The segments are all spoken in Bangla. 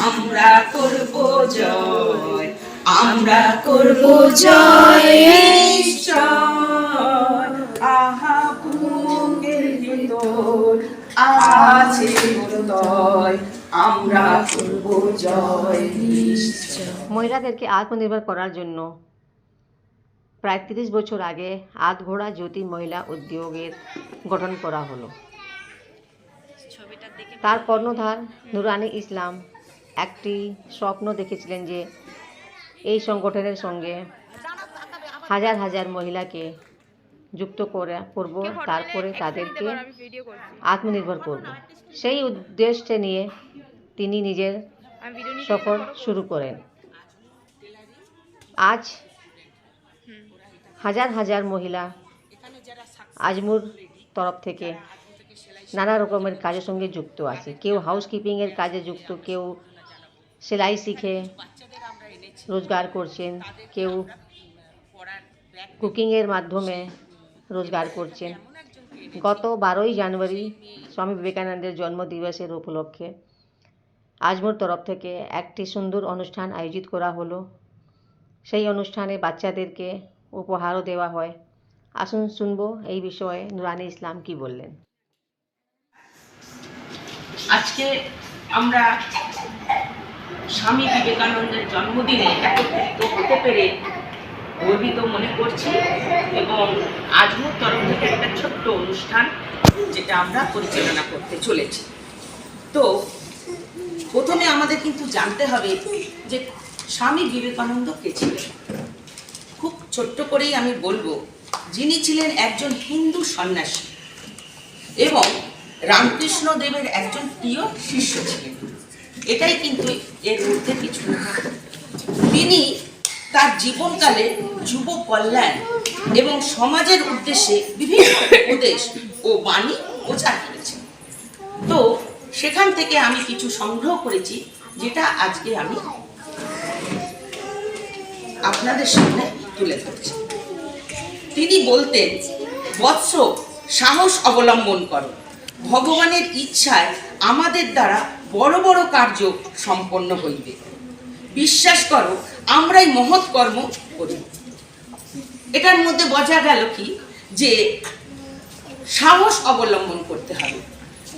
আমরা করব জয় আমরা করব জয় আহা বুকের ভিতর আছে হৃদয় আমরা করব জয় মহিলাদেরকে আত্মনির্ভর করার জন্য প্রায় তিরিশ বছর আগে আধঘোড়া জ্যোতি মহিলা উদ্যোগের গঠন করা হলো। তার কর্ণধার নুরানি ইসলাম একটি স্বপ্ন দেখেছিলেন যে এই সংগঠনের সঙ্গে হাজার হাজার মহিলাকে যুক্ত করে করব তারপরে তাদেরকে আত্মনির্ভর করব। সেই উদ্দেশ্যে নিয়ে তিনি নিজের সফর শুরু করেন। আজ হাজার হাজার মহিলা আজমুর তরফ থেকে নানা রকমের কাজের সঙ্গে যুক্ত আছে। কেউ হাউসকিপিংয়ের কাজে যুক্ত কেউ সেলাই শিখে রোজগার করছেন কেউ কুকিংয়ের মাধ্যমে রোজগার করছেন। গত বারোই জানুয়ারি স্বামী বিবেকানন্দের জন্মদিবসের উপলক্ষে আজমোর তরফ থেকে একটি সুন্দর অনুষ্ঠান আয়োজিত করা হলো। সেই অনুষ্ঠানে বাচ্চাদেরকে উপহারও দেওয়া হয়। আসুন শুনব এই বিষয়ে নুরানি ইসলাম কি বললেন। আজকে আমরা স্বামী বিবেকানন্দের জন্মদিনে একত্রিত হতে পেরে গর্বিত মনে করছি এবং আজমুর তরফ থেকে একটা ছোট্ট অনুষ্ঠান যেটা আমরা পরিচালনা করতে চলেছি। তো প্রথমে আমাদের কিন্তু জানতে হবে যে স্বামী বিবেকানন্দ কে ছিলেন? খুব ছোট্ট করেই আমি বলব, যিনি ছিলেন একজন হিন্দু সন্ন্যাসী এবং রামকৃষ্ণ দেবের একজন প্রিয় শিষ্য ছিলেন। এটাই কিন্তু এর মধ্যে কিছু তিনি তার জীবনকালে যুব কল্যাণ এবং সমাজের উদ্দেশ্যে বিভিন্ন উপদেশ ও বাণী প্রচার করেছেন। তো সেখান থেকে আমি কিছু সংগ্রহ করেছি, যেটা আজকে আমি আপনাদের সামনে তুলে ধরছি। তিনি বলতেন, বৎস সাহস অবলম্বন করো। ভগবানের ইচ্ছায় আমাদের দ্বারা বড় বড় কার্য সম্পন্ন হইবে। বিশ্বাস করো, আমরাই মহৎ কর্ম করি। এটার মধ্যে বোঝা গেল কি? যে সাহস অবলম্বন করতে হবে।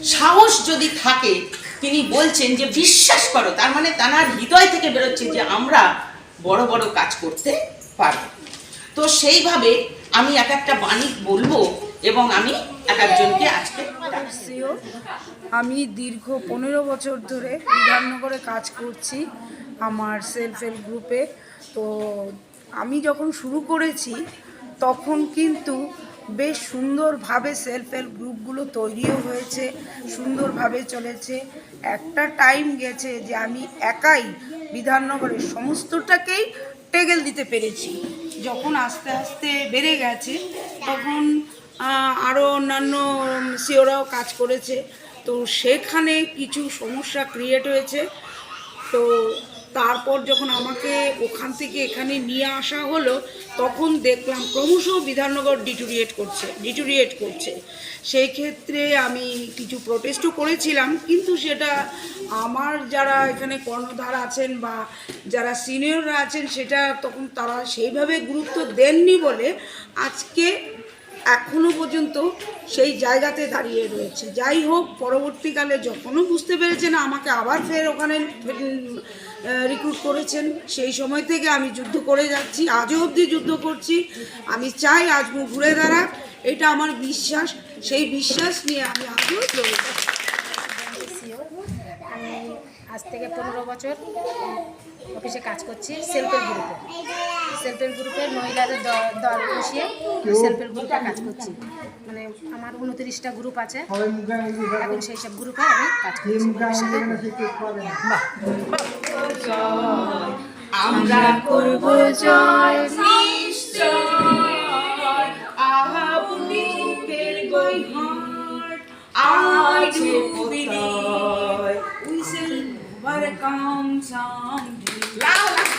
সাহস যদি থাকে, তিনি বলছেন যে বিশ্বাস করো, তার মানে তার হৃদয় থেকে বেরোচ্ছে যে আমরা বড় বড় কাজ করতে পারব। তো সেইভাবে আমি এক একটা বাণী বলব এবং আমি এক একজনকে আজকে ডাকছি। সিও আমি দীর্ঘ পনেরো বছর ধরে বিধাননগরে কাজ করছি আমার সেলফ হেল্প গ্রুপে তো আমি যখন শুরু করেছি, তখন কিন্তু বেশ সুন্দরভাবে সেলফ হেল্প গ্রুপগুলো তৈরিও হয়েছে, সুন্দরভাবে চলেছে একটা টাইম গেছে যে আমি একাই বিধাননগরের সমস্তটাকেই টেগেল দিতে পেরেছি যখন আস্তে আস্তে বেড়ে গেছে, তখন আরও অন্যান্য সিওরাও কাজ করেছে। তো সেখানে কিছু সমস্যা ক্রিয়েট হয়েছে। তো তারপর যখন আমাকে ওখান থেকে এখানে নিয়ে আসা হলো, তখন দেখলাম ক্রমশ বিধাননগর ডিটুরিয়েট করছে ডিটুরিয়েট করছে। সেই ক্ষেত্রে আমি কিছু প্রোটেস্টও করেছিলাম, কিন্তু সেটা আমার যারা এখানে কর্ণধার আছেন বা যারা সিনিয়ররা আছেন, সেটা তখন তারা সেইভাবে গুরুত্ব দেননি বলে আজকে এখনও পর্যন্ত সেই জায়গাতে দাঁড়িয়ে রয়েছে। যাই হোক, পরবর্তীকালে যখনও বুঝতে পেরেছেন, আমাকে আবার ফের ওখানে রিক্রুট করেছেন, সেই সময় থেকে আমি যুদ্ধ করে যাচ্ছি, আজও অবধি যুদ্ধ করছি। আমি চাই আজ ঘুরে দাঁড়াক, এটা আমার বিশ্বাস। সেই বিশ্বাস নিয়ে আমি আজও চলে যাচ্ছি। আজ থেকে পনেরো বছর অফিসে কাজ করছি সেলফ হেল্প গ্রুপে। সেলফ হেল্প গ্রুপের মহিলাদের দল বসিয়ে সেলফ হেল্প গ্রুপে কাজ করছি। মানে আমার উনত্রিশটা গ্রুপ আছে। এখন সেই সব গ্রুপে আমি কাজ করছি আমরা করব জয় to come someday. Loud.